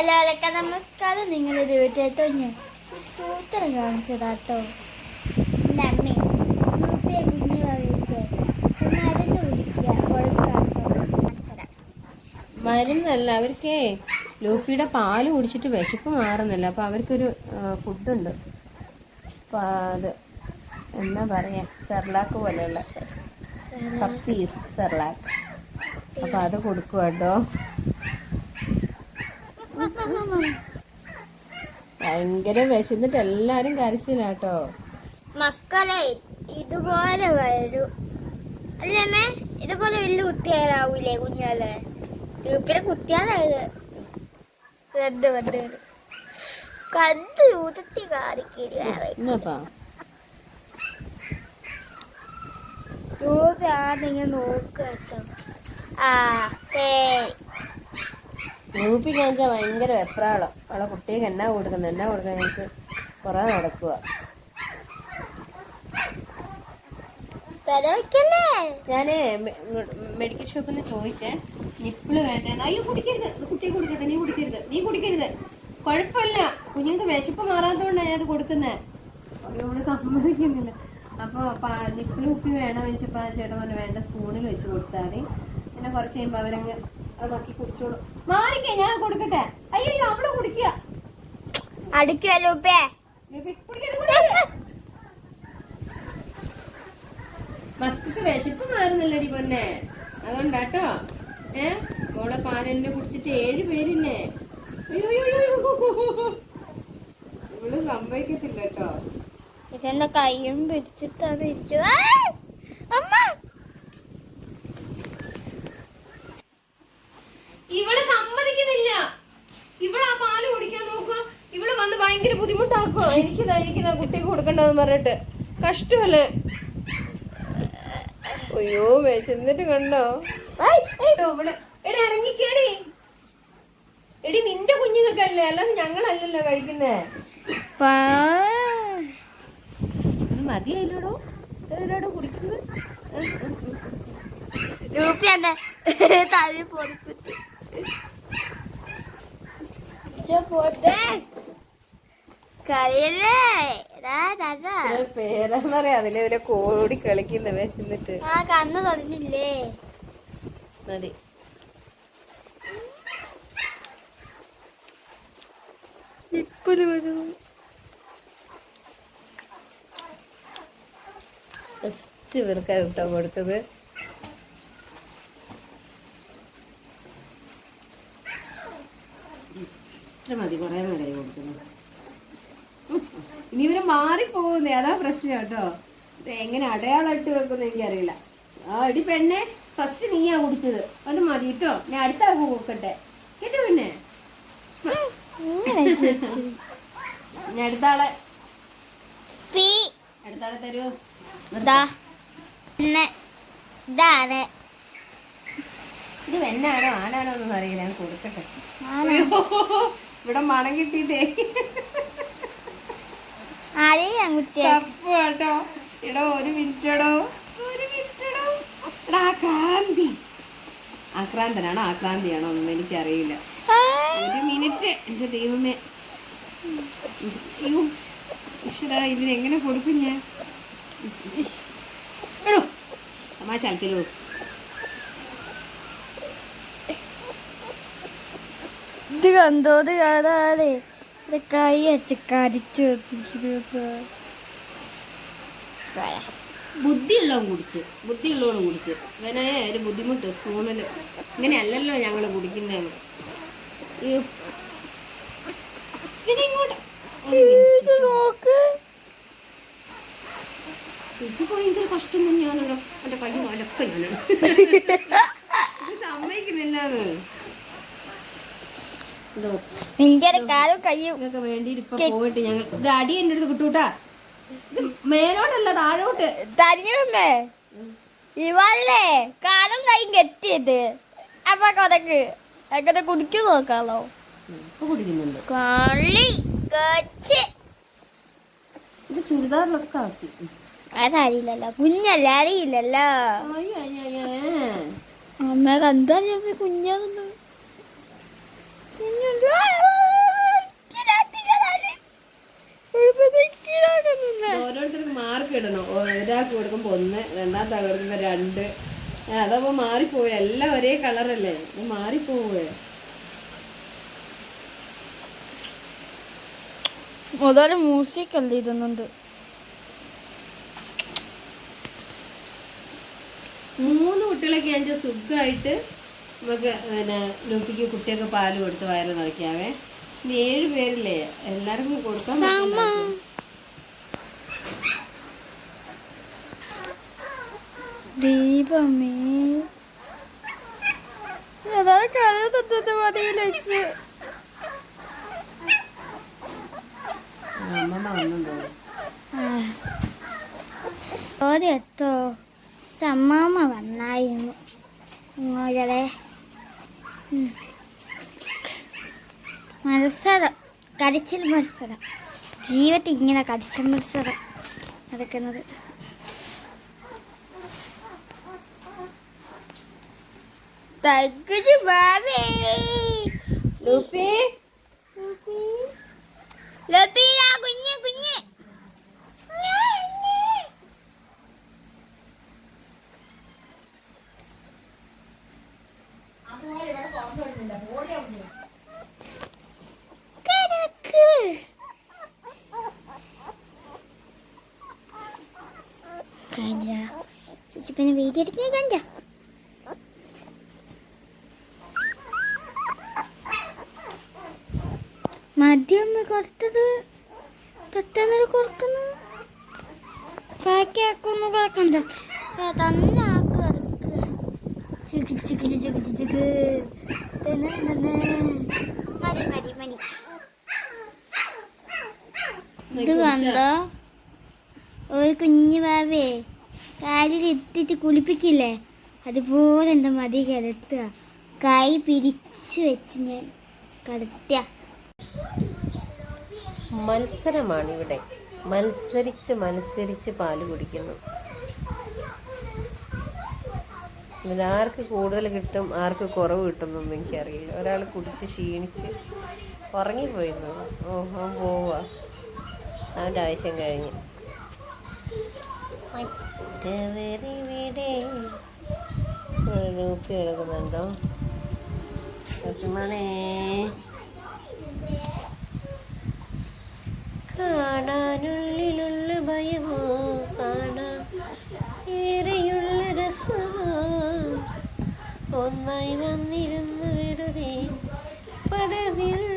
എല്ലാവർക്കും നമസ്കാരം. നിങ്ങളൊരു വീട്ടിലേട്ടോ ഞാൻ സൂത്ര കാണിച്ചതാട്ടോ. നമ്മി കുഞ്ഞു മരുന്ന് കൊടുക്കാട്ടോ. മരുന്നല്ല അവർക്ക് ലൂപ്പിയുടെ പാൽ കുടിച്ചിട്ട് വിശപ്പ് മാറുന്നില്ല. അപ്പോൾ അവർക്കൊരു ഫുഡുണ്ട്. അപ്പോൾ അത് എന്താ പറയാ സെർലാക്ക് പോലെയുള്ള. Puppies Cerelac. അപ്പോൾ അത് കൊടുക്കുക കേട്ടോ ഭയങ്കര വിശന്നിട്ട് എല്ലാരും കരച്ചിലാട്ടോ മക്കളെ ഇതുപോലെ വരൂ. അല്ലേ ഇതുപോലെ വലിയ കുത്തിയാലാവൂലേ കുഞ്ഞാൽ ഗ്രൂപ്പിലെ കുത്തിയാലായത് വെറുതെ വെറുതെ കണ്ട് ഊതത്തി കാണിക്കില്ല ഗ്രൂപ്പ് ആദ്യം നോക്കുക ആ ശരി. ലൂപ്പി കഴിഞ്ഞാൽ ഭയങ്കര വെപ്രാളം. അവളെ കുട്ടിക്ക് എന്നാ കൊടുക്കുന്നത് എന്നാ കൊടുക്കുന്ന? വെച്ച് കുറേ നടക്കുക ഞാൻ മെഡിക്കൽ ഷോപ്പിൽ നിന്ന് ചോദിച്ചേ നിപ്പിൾ വേണ്ടേന്ന്. അയ്യോ കുടിക്കരുത്. കുട്ടിയെ കൊടുക്കട്ടെ. നീ കുടിക്കരുത്. നീ കുടിക്കരുത്. കുഴപ്പമില്ല. കുഞ്ഞുങ്ങൾക്ക് വിശപ്പ് മാറാത്തതുകൊണ്ടാണ് ഞാനത് കൊടുക്കുന്നത് ഇവിടെ സമ്മതിക്കുന്നില്ല. അപ്പോൾ നിപ്പിൾ കുപ്പി വേണോ വെച്ചപ്പോൾ ചേട്ടൻ പറഞ്ഞു വേണ്ട സ്പൂണിൽ വെച്ച് കൊടുത്താൽ മതി. പിന്നെ കുറച്ച് കഴിയുമ്പോൾ അവരങ്ങ് അത് നോക്കി കുടിച്ചോളൂ. മാറിക്കേ ഞാൻ കൊടുക്കട്ടെ. അയ്യോ അവിടെ കുടിക്കുക. കുടിക്കരുത്. മക്കൾക്ക് വിശപ്പ് മാറുന്നില്ലടി പൊന്നെ. അതുകൊണ്ടാട്ടോ. ഏ? മോളെ പാലെന്നെ കുടിച്ചിട്ട് ഏഴ് പേരിന്നെ. ഇവൾ സംഭവിക്കത്തില്ല കേട്ടോ. ഇതെന്റെ കയ്യും പിടിച്ചിട്ടാണ് ഇരിക്കുന്നത്. അമ്മ ഇവൾ സമ്മതിക്കുന്നില്ല ഇവൾ ആ പാൽ കുടിക്കാൻ നോക്കുക ഇവൾ വന്ന് ഭയങ്കര ബുദ്ധിമുട്ടാക്കോ എനിക്കിതാ എനിക്കിതാ കുട്ടിക്ക് കൊടുക്കണ്ടെന്ന് പറഞ്ഞിട്ട്. കഷ്ടമല്ലേ അയ്യോ വിശന്നിട്ട് കണ്ടോ? ഇവിടെ എടി ഇറങ്ങിക്കേടി എടി നിന്റെ കുഞ്ഞുങ്ങൾക്കല്ലേ? അല്ലാതെ ഞങ്ങളല്ലല്ലോ കഴിക്കുന്നേ. മതിയായില്ലോടോ? മതിയല്ലോടോ ഇതെവിടെയാടോ കുടിക്കുന്നത് പോട്ടെ കരയല്ലേ എടാ ദാദാ ഇതിലെ പേരാന്ന് പറയാ. അതിലെ ഇതിലെ കോടി കളിക്കുന്ന വിശന്നിട്ട് ആ കണ്ണ് തുറന്നില്ലേ മതി. ഇപ്പൊരു വരുന്നു ഫസ്റ്റ് ഇവർക്കാ കേട്ടോ കൊടുത്തത്. ഇത്ര മതി കുറേ നേരമായി കൊടുക്കുന്നത്. ഇനി ഇവർ മാറിപ്പോകുന്നേ അതാ പ്രശ്നം കേട്ടോ. എങ്ങനെ അടയാളം ഇട്ട് വെക്കുന്ന എനിക്കറിയില്ല. ആ എടി പെണ്ണെ ഫസ്റ്റ് നീയാ കുടിച്ചത്. അത് മതി കേട്ടോ. ഞാൻ അടുത്ത ആൾക്ക് കൊടുക്കട്ടെ. കേട്ടോ പെണ്ണെ? ഞാൻ അടുത്ത ആളെ. ഫീ അടുത്ത ആളെ തരൂ. പിന്നെ ഇതാണ്. ഇത് വെണ്ണാണോ ആണാണോ ഒന്നും അറിയില്ല. ഞാൻ കൊടുക്കട്ടെ? ഇവിടെ മണം കിട്ടിയിട്ടേ. ആരെയും കുട്ടിയെ തപ്പ് കേട്ടോ. എടോ ഒരു മിനിറ്റടോ ഒരു മിനിറ്റടോ എടാ. ആക്രാന്തനാണോ ആക്രാന്തിയാണോ ഒന്നും എനിക്കറിയില്ല. ഒരു മിനിറ്റ് എന്റെ ദൈവമേ. ഈശ്വരാ ഇതിനെങ്ങനെ കൊടുക്കും ഞാൻ? എടോ അൽക്കലോ ഇത് കണ്ടോ? ഇത് കാണാതെ. ഇത് കൈ വെച്ച് കരിച്ചു ബുദ്ധിയുള്ളവൻ കുടിച്ച്. ബുദ്ധിയുള്ളവൻ കുടിച്ച്. ഇവനെ ഒരു ബുദ്ധിമുട്ട് സ്പൂണിൽ ഇങ്ങനെയല്ലല്ലോ ഞങ്ങൾ കുടിക്കുന്നതെന്ന് ഭയങ്കര കഷ്ടം തന്നെയാണല്ലോ എന്റെ കൈ വലക്ക ഞാനാണ് ഇത് സമ്മതിക്കുന്നില്ല അത് ഇതോ നിന്റെ ഒരു കാലും കയ്യും ഇതൊക്കെ വേണ്ടി ഇപ്പൊ പോയിട്ട് ഞങ്ങൾ ഇത് അടി അടുത്ത് കിട്ടൂട്ടാ. ഇത് മേലോട്ടല്ല താഴോട്ട്. തരുമേ ഇവല്ലേ കാലും കൈയും കെട്ടിയത്. അപ്പൊ കൊതക്ക് അങ്ങനെ കുടിക്കു നോക്കാലോ? ഇപ്പൊ കുടിക്കുന്നുണ്ട്. കളി കച്ച്. ഇത് ചുരിദാറിലൊക്കെ ആക്കി അതറിയില്ലല്ലോ. കുഞ്ഞല്ലേ അറിയില്ലല്ലോ. അമ്മ കണ്ടല്ലേ കുഞ്ഞാന്ന് ഓരോരുത്തർക്ക് മാർക്ക് ഇടണം. ഒരാൾക്ക് കൊടുക്കുമ്പോൾ ഒന്ന് രണ്ടാമത്തെ ആൾ കൊടുക്കുമ്പോൾ രണ്ട്. അതപ്പോൾ മാറിപ്പോയി. എല്ലാം ഒരേ കളറല്ലേ അത് മാറിപ്പോവേ. മുതൽ മ്യൂസിക് അല്ലേ മൂന്ന് കുട്ടികളൊക്കെ അതിന്റെ സുഖമായിട്ട് നമുക്ക് പിന്നെ ലൂപ്പിക്ക് കുട്ടിയൊക്കെ പാൽ കൊടുത്ത് വയറ് നിറയ്ക്കാവേ. ഏഴ് പേരില്ലേ? എല്ലാവർക്കും കൊടുക്കാൻ ദീപമേ. അതാണ് കഥ തത്തത്തെ മതിയിൽ വെച്ച്. ഒരെട്ടോ സമ്മാമ വന്നായിരുന്നു. ഇങ്ങോട്ടേ മത്സരം. കരച്ചിൽ മത്സരം. ജീവിതത്തിൽ ഇങ്ങനെ കരച്ചിൽ മത്സരം. നടക്കുന്നത് തഗ്ഗുജി ബാബേ ലൂപ്പി? ലപ്പീരാ കുഞ്ഞ് കുഞ്ഞ്. കിടക്ക്. കണ്ട ചേച്ചി പിന്നെ വീഡിയോ എടുക്കുന്നത് കണ്ടോ മദ്യം കൊടുത്തത് പെട്ടെന്ന് കൊടുക്കുന്നു കാക്കാക്കൊന്നു കിടക്കണ്ട തന്നെ ആക്ക് ചുക്ക് ചുക്ക് ചുക്ക് ചുക്ക് മതി മതി മതി ഇത് കണ്ടോ ഒരു കുഞ്ഞു ബാബേ കാലിൽ ഇട്ടിട്ട് കുളിപ്പിക്കില്ലേ? അതുപോലെ എന്റെ മതി കിടത്തുക. കൈ പിരിച്ചു വെച്ച് ഞാൻ കിടത്തുക മത്സരമാണ് ഇവിടെ മത്സരിച്ച് മത്സരിച്ച് പാൽ കുടിക്കുന്നു. ഇതിലാർക്ക് കൂടുതൽ കിട്ടും ആർക്ക് കുറവ് കിട്ടുന്നൊന്നും എനിക്കറിയില്ല. ഒരാൾ കുടിച്ച് ക്ഷീണിച്ച് ഉറങ്ങിപ്പോയിരുന്നു ഓ അവൻ പോവാ അവന്റെ ആവശ്യം കഴിഞ്ഞ്. മറ്റവരിവിടെ. കിടക്കുന്നുണ്ടോ പറ്റുമണേ കാണാനുള്ളിലുള്ള ഭയമോ കാണാൻ ഏറെയുള്ള രസമോ. ഒന്നായി വന്നിരുന്നു വെറുതെ പടവിൽ